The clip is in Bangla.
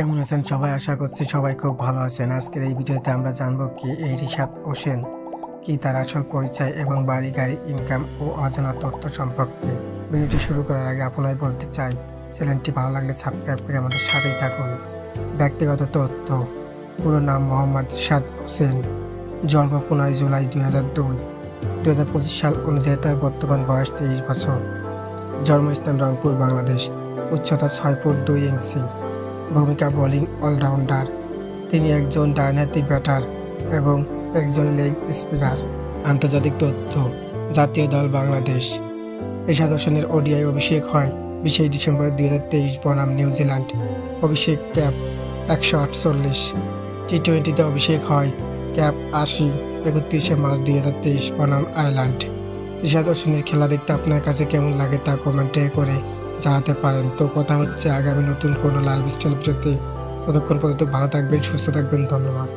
কেমন আছেন? সবাই আশা করছি সবাই খুব ভালো আছেন। আজকের এই ভিডিওতে আমরা জানব কি এই রিশাদ হোসেন কি তার আসল পরিচয় এবং বাড়ি গাড়ি ইনকাম ও অজানা তথ্য সম্পর্কে। ভিডিওটি শুরু করার আগে আপনাই বলতে চাই, চ্যানেলটি ভালো লাগলে সাবস্ক্রাইব করে আমাদের সাথেই থাকুন। ব্যক্তিগত তথ্য, পুরো নাম মোহাম্মদ রিশাদ হোসেন, জন্ম পনেরোই জুলাই দুই হাজার দুই। দু হাজার পঁচিশ সাল অনুযায়ী তার বর্তমান বয়স তেইশ বছর। জন্মস্থান রংপুর, বাংলাদেশ, উচ্চতা ছয় ফুট দুই ইঞ্চি। ভূমিকা বোলিং অলরাউন্ডার। তিনি একজন ডানহাতি ব্যাটার এবং একজন লেগ স্পিনার। আন্তর্জাতিক তথ্য, জাতীয় দল বাংলাদেশ। এরশাদ হোসেনের ওডিআই অভিষেক হয় বিশে ডিসেম্বর দুই হাজার তেইশ বনাম নিউজিল্যান্ড অভিষেক ক্যাপ একশো আটচল্লিশ। টি টোয়েন্টিতে অভিষেক হয় ক্যাপ আশি, একত্রিশে মার্চ দুই হাজার তেইশ বনাম, আয়ারল্যান্ড। রিশাদ হোসেনের খেলা দেখতে আপনার কাছে কেমন লাগে তা কমেন্টে করে জানাতে পারেন। তো কথা হচ্ছে, আগামী নতুন কোনো লাইফস্টাইল ভিডিওতে ততক্ষণ পর্যন্ত ভালো থাকবেন, সুস্থ থাকবেন, ধন্যবাদ।